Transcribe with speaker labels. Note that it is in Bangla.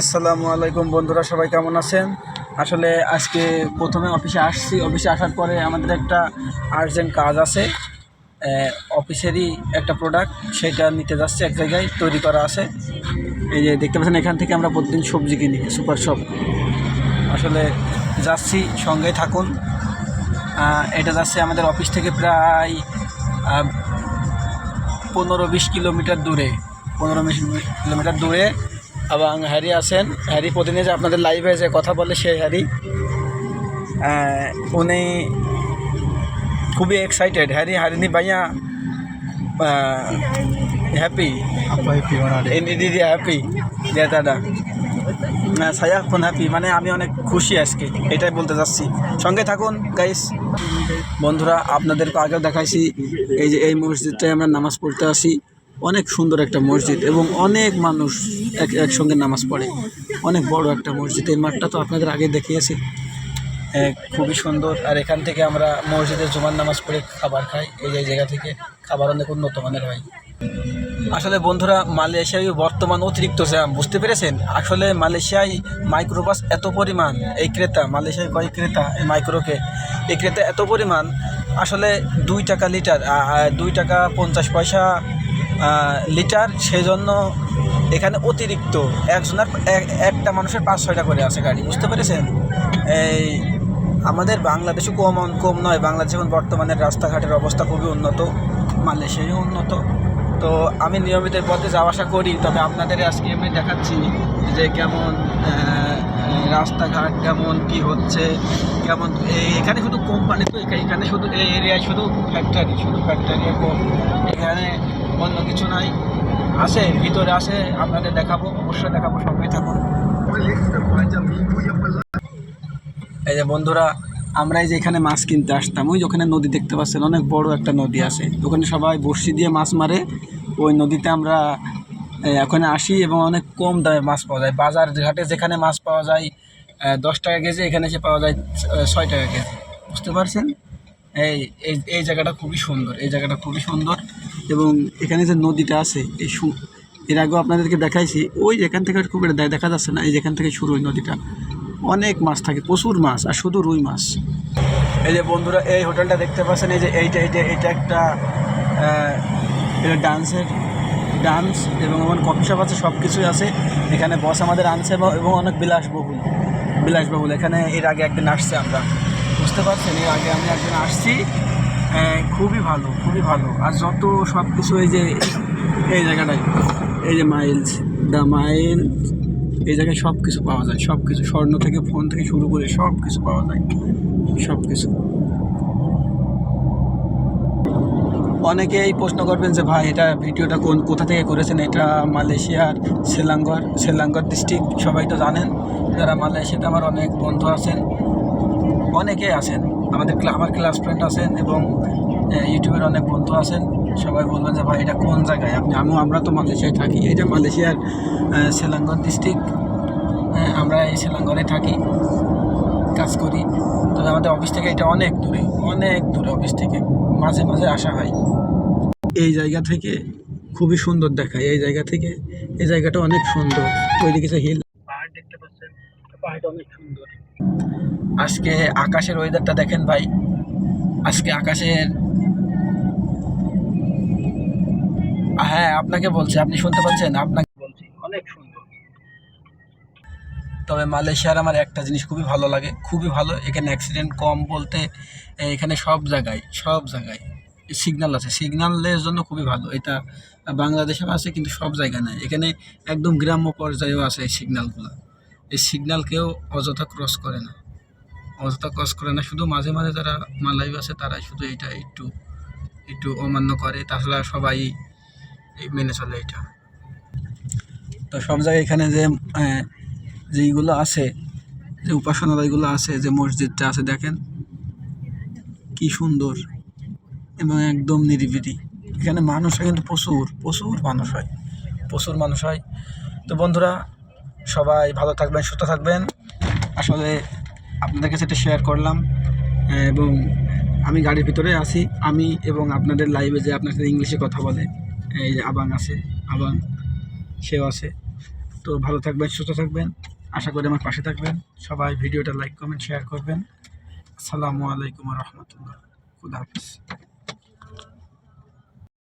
Speaker 1: আসসালামু আলাইকুম বন্ধুরা, সবাই কেমন আছেন? আসলে আজকে প্রথমে অফিসে আসছি। অফিসে আসার পরে আমাদের একটা আর্জেন্ট কাজ আছে। অফিসেরই একটা প্রোডাক্ট সেটা নিতে যাচ্ছে এক জায়গায়, তৈরি করা আছে। এই যে দেখতে পাচ্ছেন, এখান থেকে আমরা প্রতিদিন সবজি কিনি সুপার শপ আসলে যাচ্ছি সঙ্গে থাকুন। এটা যাচ্ছে আমাদের অফিস থেকে প্রায় পনেরো বিশ কিলোমিটার দূরে। পনেরো বিশ কিলোমিটার দূরে এবং হ্যারি আছেন। হ্যারি প্রতিদিন যে আপনাদের লাইভে যে কথা বলে সেই হ্যারি। উনি খুবই এক্সাইটেড হ্যারি হারিনি ভাইয়া হ্যাপি happy dia দাদা না সায়া এখন হ্যাপি মানে আমি অনেক খুশি আজকে এটাই বলতে যাচ্ছি সঙ্গে থাকুন গাইস বন্ধুরা আপনাদেরকে আগেও দেখাইছি এই যে এই মসজিদটায় আমরা নামাজ পড়তে আসি। অনেক সুন্দর একটা মসজিদ এবং অনেক মানুষ এক একসঙ্গে নামাজ পড়ে। অনেক বড় একটা মসজিদ। এই মাঠটা তো আপনাদের আগে দেখিয়েছি। খুবই সুন্দর। আর এখান থেকে আমরা মসজিদে জুমার নামাজ পড়ে খাবার খাই। এই যে জায়গা থেকে খাবার অনেক উন্নত মানের হয়। আসলে বন্ধুরা, মালয়েশিয়ায় বর্তমান অতিরিক্ত জ্যাম, বুঝতে পেরেছেন? আসলে মালয়েশিয়ায় মাইক্রোবাস এত পরিমাণ, এই ক্রেতা, মালয়েশিয়ায় কয় ক্রেতা, এই মাইক্রোকে এই ক্রেতা এত পরিমাণ, আসলে দুই টাকা লিটার দুই টাকা পঞ্চাশ পয়সা লিটার সেই জন্য এখানে অতিরিক্ত একজনের এক- একটা মানুষের পাঁচ, ছয়টা করে আছে গাড়ি, বুঝতে পেরেছেন? এই আমাদের বাংলাদেশও কম কম নয়, বাংলাদেশ এখন বর্তমানে রাস্তাঘাটের অবস্থা খুবই উন্নত মালয়েশিয়াও উন্নত। তো আমি নিয়মিত পথে যাওয়া আসা করি, তবে আপনাদের আজকে আমি দেখাচ্ছি যে কেমন রাস্তাঘাট কেমন, কি হচ্ছে, কেমন এখানে শুধু কোম্পানি তো এখা- এখানে শুধু এই এরিয়ায় শুধু ফ্যাক্টরি শুধু ফ্যাক্টরি এখানে অন্য কিছু নাই। আসে, ভিতরে আসে, আপনাদের দেখাবো, অবশ্যই দেখাবো সঙ্গে থাকুন। এই যে বন্ধুরা, আমরা এই যে এখানে মাছ কিনতে আসতাম। ওই ওখানে নদী দেখতে পাচ্ছেন, অনেক বড় একটা নদী আছে। ওখানে সবাই বড়শি দিয়ে মাছ মারে। ওই নদীতে আমরা ওখানে আসি এবং অনেক কম দামে মাছ পাওয়া যায়। বাজার ঘাটে যেখানে মাছ পাওয়া যায় দশ টাকা কেজি, এখানে এসে পাওয়া যায় ছয় টাকা কেজি। বুঝতে পারছেন? এই এই জায়গাটা খুবই সুন্দর, এই জায়গাটা খুবই সুন্দর। এবং এখানে যে নদীটা আছে, এই এর আগেও আপনাদেরকে দেখাইছি, ওই যেখান থেকে খুব দেখা যাচ্ছে না, এই যেখান থেকে শুরু হয় নদীটা। অনেক মাছ থাকে, প্রচুর মাছ, আর শুধু রুই মাছ। এই যে বন্ধুরা, এই হোটেলটা দেখতে পাচ্ছেন, এই যে এইটা এইটা এটা একটা এটা ডান্সের, ডান্স এবং আমার কফি শপ আছে সব কিছুই আছে। এখানে বস আমাদের আনছে এবং অনেক বিলাসবহুল বিলাসবহুল। এখানে এর আগে একদিন আসছে আমরা। বুঝতে পারছেন? এর আগে আমি একদিন আসছি খুবই ভালো খুবই ভালো। আর যত সব কিছু এই যে, এই জায়গাটায়, এই যে মাইলস দ্য মাইল এই জায়গায় সব কিছু পাওয়া যায় সব কিছু স্বর্ণ থেকে ফোন থেকে শুরু করে সব কিছু পাওয়া যায় সব কিছু অনেকেই প্রশ্ন করবেন যে, ভাই, এটা ভিডিওটা কোন, কোথা থেকে করেছেন? এটা মালয়েশিয়ার সেলাঙ্গর সেলাঙ্গর ডিস্ট্রিক্ট সবাই তো জানেন। যারা মালয়েশিয়াতে আমার অনেক বন্ধু আছেন, অনেকেই আছেন। আমাদের আমার ক্লাস ফ্রেন্ড আছেন এবং ইউটিউবের অনেক বন্ধু আছেন। সবাই বলবেন যে ভাই এটা কোন জায়গায়? আপনি আমিও আমরা তো মালয়েশিয়ায় থাকি। এটা মালয়েশিয়ার আহ, সেলাঙ্গর ডিস্ট্রিক্ট আমরা এই সেলাঙ্গরে থাকি কাজ করি। তবে আমাদের অফিস থেকে এটা অনেক দূরে অনেক দূরে অফিস থেকে। মাঝে মাঝে আসা হয়। এই জায়গা থেকে খুবই সুন্দর দেখায়। এই জায়গা থেকে এই জায়গাটা অনেক সুন্দর। ওইদিকে হিল পাহাড় দেখতে পাচ্ছেন পাহাড়টা অনেক সুন্দর। আজকে আকাশের ওয়েদারটা দেখেন ভাই। আজকে আকাশের হ্যাঁ আপনাকে বলছি আপনি শুনতে পাচ্ছেন? আপনাকে বলছি অনেক সুন্দর। তবে মালয়েশিয়ার আমার একটা জিনিস খুবই ভালো লাগে খুবই ভালো। এখানে অ্যাক্সিডেন্ট কম বলতে এখানে সব জায়গায় সব জায়গায় সিগনাল আছে। সিগন্যালের জন্য খুবই ভালো। এটা বাংলাদেশেও আছে কিন্তু সব জায়গায় নাই। এখানে একদম গ্রাম্য পর্যায়েও আছে এই সিগন্যালগুলো এই সিগন্যাল কেউ অযথা ক্রস করে না। অযথা ক্রস করে না, শুধু মাঝে মাঝে যারা মালাই আছে, তারাই শুধু এটা একটু একটু অমান্য করে, তাছাড়া সবাই মেনে চলে এটা তো সব জায়গায় এখানে যে যেইগুলো আছে, যে উপাসনালয়গুলো আছে, যে মসজিদটা আছে, দেখেন কি সুন্দর এবং একদম নিরিবিলি। এখানে মানুষ হয় কিন্তু প্রচুর প্রচুর মানুষ হয়, প্রচুর মানুষ হয়। তো বন্ধুরা সবাই ভালো থাকবেন, সুস্থ থাকবেন। আসলে আপনাদের কাছে এটা শেয়ার করলাম, এবং আমি গাড়ির ভিতরে আছি, আমি এবং আপনাদের লাইভে যে আপনার সাথে ইংলিশে কথা বলে, এই যে আবাং আছে, আবাং, সেও আছে। তো ভালো থাকবেন, সুস্থ থাকবেন, আশা করি আমার পাশে থাকবেন। সবাই ভিডিওটা লাইক কমেন্ট শেয়ার করবেন। আসসালামু আলাইকুম রহমতুল্লাহ। খুদা হাফিজ।